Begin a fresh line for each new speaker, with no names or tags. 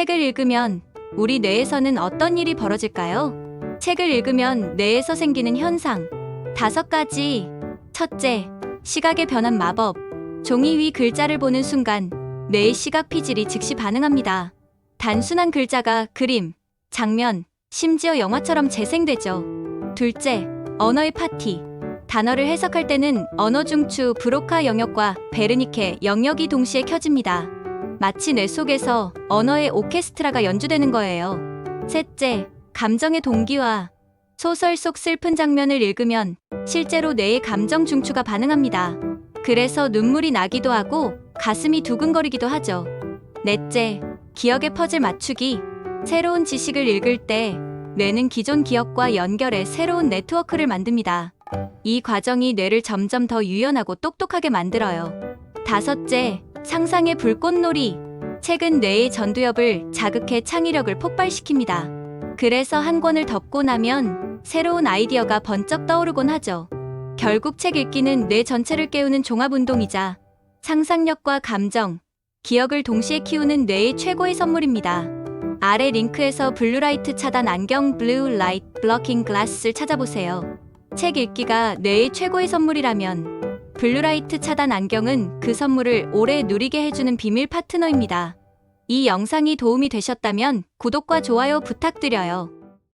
책을 읽으면 우리 뇌에서는 어떤 일이 벌어질까요? 책을 읽으면 뇌에서 생기는 현상. 다섯 가지. 첫째, 시각의 변환 마법. 종이 위 글자를 보는 순간 뇌의 시각 피질이 즉시 반응합니다. 단순한 글자가 그림, 장면, 심지어 영화처럼 재생되죠. 둘째, 언어의 파티. 단어를 해석할 때는 언어 중추 브로카 영역과 베르니케 영역이 동시에 켜집니다. 마치 뇌 속에서 언어의 오케스트라가 연주되는 거예요. 셋째, 감정의 동기화. 소설 속 슬픈 장면을 읽으면 실제로 뇌의 감정 중추가 반응합니다. 그래서 눈물이 나기도 하고 가슴이 두근거리기도 하죠. 넷째, 기억의 퍼즐 맞추기. 새로운 지식을 읽을 때 뇌는 기존 기억과 연결해 새로운 네트워크를 만듭니다. 이 과정이 뇌를 점점 더 유연하고 똑똑하게 만들어요. 다섯째, 상상의 불꽃놀이. 책은 뇌의 전두엽을 자극해 창의력을 폭발시킵니다. 그래서 한 권을 덮고 나면 새로운 아이디어가 번쩍 떠오르곤 하죠. 결국 책 읽기는 뇌 전체를 깨우는 종합운동이자 상상력과 감정, 기억을 동시에 키우는 뇌의 최고의 선물입니다. 아래 링크에서 블루라이트 차단 안경 블루 라이트 블러킹 글라스를 찾아보세요. 책 읽기가 뇌의 최고의 선물이라면 블루라이트 차단 안경은 그 선물을 오래 누리게 해주는 비밀 파트너입니다. 이 영상이 도움이 되셨다면 구독과 좋아요 부탁드려요.